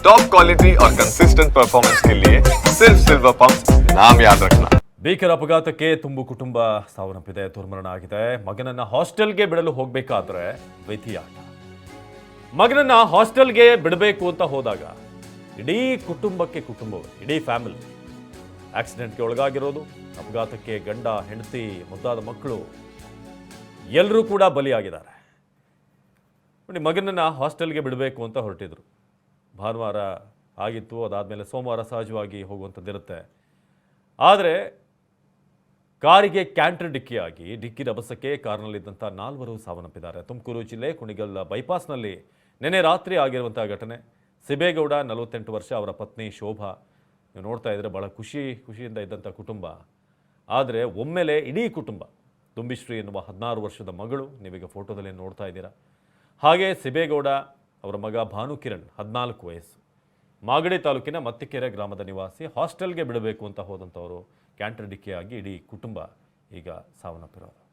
Top quality और consistent performance के लिए सिर्फ सिल्वर पंप नाम याद रखना ಭೀಕರ ಅಪಘಾತಕ್ಕೆ ತುಂಬು ಕುಟುಂಬ ಸಾವನ್ನಪ್ಪಿದೆ ದುರ್ಮರಣ ಆಗಿದೆ ಮಗನನ್ನ ಹಾಸ್ಟೆಲ್ಗೆ ಬಿಡಲು ಹೋಗಬೇಕಾದ್ರೆ ದ್ವೈತಿಯಾಟ ಮಗನನ್ನ ಹಾಸ್ಟೆಲ್ಗೆ ಬಿಡಬೇಕು ಅಂತ ಹೋದಾಗ ಇಡೀ ಕುಟುಂಬಕ್ಕೆ ಕುಟುಂಬವೇ ಇಡೀ ಫ್ಯಾಮಿಲಿ ಆಕ್ಸಿಡೆಂಟ್ಗೆ ಒಳಗಾಗಿರೋದು ಅಪಘಾತಕ್ಕೆ ಗಂಡ ಹೆಂಡತಿ ಮುದ್ದಾದ ಮಕ್ಕಳು ಎಲ್ಲರೂ ಕೂಡ ಬಲಿಯಾಗಿದ್ದಾರೆ ನೋಡಿ ಮಗನನ್ನ ಹಾಸ್ಟೆಲ್ಗೆ ಬಿಡಬೇಕು ಅಂತ ಹೊರಟಿದ್ರು ಭಾನುವಾರ ಆಗಿತ್ತು. ಅದಾದಮೇಲೆ ಸೋಮವಾರ ಸಹಜವಾಗಿ ಹೋಗುವಂಥದ್ದಿರುತ್ತೆ. ಆದರೆ ಕಾರಿಗೆ ಕ್ಯಾಂಟರ್ ಡಿಕ್ಕಿಯಾಗಿ, ಡಿಕ್ಕಿ ರಭಸಕ್ಕೆ ಕಾರ್ನಲ್ಲಿದ್ದಂಥ ನಾಲ್ವರು ಸಾವನ್ನಪ್ಪಿದ್ದಾರೆ. ತುಮಕೂರು ಜಿಲ್ಲೆ ಕುಣಿಗಲ್ ಬೈಪಾಸ್ನಲ್ಲಿ ನಿನ್ನೆ ರಾತ್ರಿ ಆಗಿರುವಂಥ ಘಟನೆ. ಸಿಬೇಗೌಡ ನಲವತ್ತೆಂಟು ವರ್ಷ, ಅವರ ಪತ್ನಿ ಶೋಭಾ. ನೀವು ನೋಡ್ತಾ ಇದ್ದರೆ ಭಾಳ ಖುಷಿ, ಖುಷಿಯಿಂದ ಇದ್ದಂಥ ಕುಟುಂಬ. ಆದರೆ ಒಮ್ಮೆಲೆ ಇಡೀ ಕುಟುಂಬ ತುಂಬಿಶ್ರೀ ಎನ್ನುವ ಹದಿನಾರು ವರ್ಷದ ಮಗಳು, ನೀವೀಗ ಫೋಟೋದಲ್ಲಿ ನೋಡ್ತಾ ಇದ್ದೀರಾ. ಹಾಗೆ ಸಿಬೇಗೌಡ ಅವರ ಮಗ ಭಾನುಕಿರಣ್ ಹದಿನಾಲ್ಕು ವಯಸ್ಸು. ಮಾಗಡಿ ತಾಲೂಕಿನ ಮತ್ತಿಕೆರೆ ಗ್ರಾಮದ ನಿವಾಸಿ ಹಾಸ್ಟೆಲ್ಗೆ ಬಿಡಬೇಕು ಅಂತ ಹೋದಂಥವರು ಕ್ಯಾಂಟರ್ ಡಿಕ್ಕಿಯಾಗಿ ಇಡೀ ಕುಟುಂಬ ಈಗ ಸಾವನ್ನಪ್ಪಿರೋದು.